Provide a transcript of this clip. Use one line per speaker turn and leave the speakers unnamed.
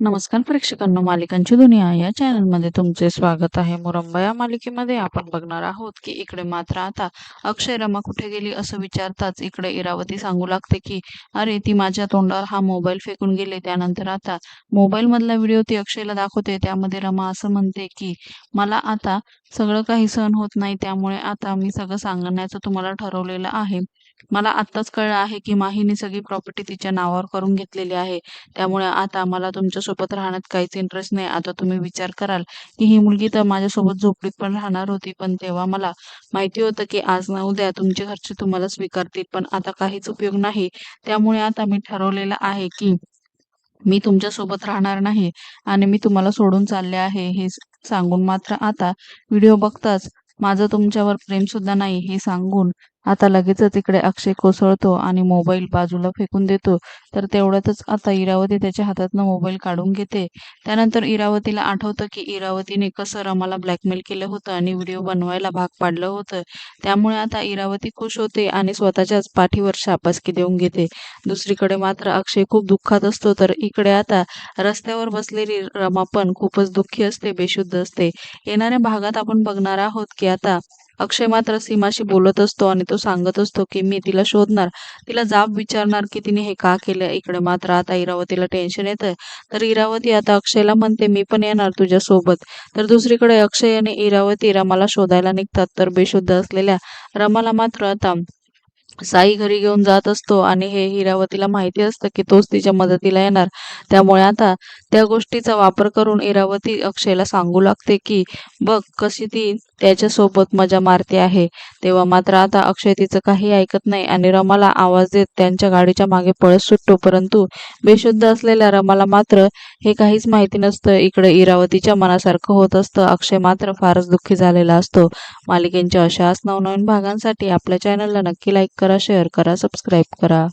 नमस्कार प्रेक्षकांनो मालिकांची दुनिया या चॅनलमध्ये तुमचे स्वागत आहे. मुरंबा या मालिकेमध्ये आपण बघणार आहोत की इकडे मात्र आता अक्षय रमा कुठे गेली असं विचारताच इकडे इरावती सांगू लागते की अरे ती माझ्या तोंडावर हा मोबाईल फेकून गेले. त्यानंतर आता मोबाईल मधला व्हिडिओ ती अक्षयला दाखवते. त्यामध्ये रमा असं म्हणते की मला आता सगळं काही सहन होत नाही. त्यामुळे आता मी सगळं सांगण्याचं तुम्हाला ठरवलेलं आहे. मला आत्ताच कळलं आहे की माहीने सगळी प्रॉपर्टी तिच्या नावावर करून घेतलेली आहे. त्यामुळे आता मला तुमच्यासोबत राहण्यात काहीच इंटरेस्ट नाही. आता तुम्ही विचार कराल की ही मुलगी तर माझ्यासोबत झोपडीत पण राहणार होती पण तेव्हा मला माहिती होतं की आज ना उद्या तुमचे घरचे तुम्हाला स्वीकारतील पण आता काहीच उपयोग नाही. त्यामुळे आता मी ठरवलेलं आहे की मी तुमच्यासोबत राहणार नाही आणि मी तुम्हाला सोडून चालले आहे हे सांगून मात्र आता व्हिडिओ बघताच माझं तुमच्यावर प्रेम सुद्धा नाही हे सांगून आता लगेचच इकडे अक्षय कोसळतो आणि मोबाईल बाजूला फेकून देतो. तर तेवढ्यातच आता इरावती त्याच्या हातातनं मोबाईल काढून घेते. त्यानंतर इरावतीला आठवतं की इरावतीने कसं रमाला ब्लॅकमेल केलं होतं आणि व्हिडिओ बनवायला भाग पाडलं होतं. त्यामुळे आता इरावती खुश होते आणि स्वतःच्याच पाठीवर शाबासकी देऊन घेते. दुसरीकडे मात्र अक्षय खूप दुःखात असतो. तर इकडे आता रस्त्यावर बसलेली रमा पण खूपच दुःखी असते बेशुद्ध असते. येणाऱ्या भागात आपण बघणार आहोत की आता अक्षय मात्र सीमाशी बोलत असतो आणि तो सांगत असतो की मी तिला शोधणार. तिला जाब विचारणार की तिने हे का केलं? इकडे मात्र आता इरावतीला टेन्शन येत तर इरावती आता अक्षयला म्हणते मी पण येणार तुझ्या सोबत तर दुसरीकडे अक्षय आणि इरावती रमाला शोधायला निघतात. तर बेशुद्ध असलेल्या रमाला मात्र आता साई घरी घेऊन जात असतो आणि हे हिरावतीला माहिती असतं की तोच तिच्या मदतीला येणार. त्यामुळे आता त्या गोष्टीचा वापर करून इरावती अक्षयला सांगू लागते की बघ कशी ती त्याच्यासोबत मजा मारते आहे. तेव्हा मात्र आता अक्षय तिचं काही ऐकत नाही आणि रमाला आवाज देत त्यांच्या गाडीच्या मागे पळत सुटतो. परंतु बेशुद्ध असलेल्या रमाला मात्र हे काहीच माहिती नसतं. इकडे इरावतीच्या मनासारखं होत असतं. अक्षय मात्र फारच दुःखी झालेला असतो. मालिकेंच्या अशाच नवनवीन भागांसाठी आपल्या चॅनलला नक्की लाईक करा शेअर करा सबस्क्राईब करा.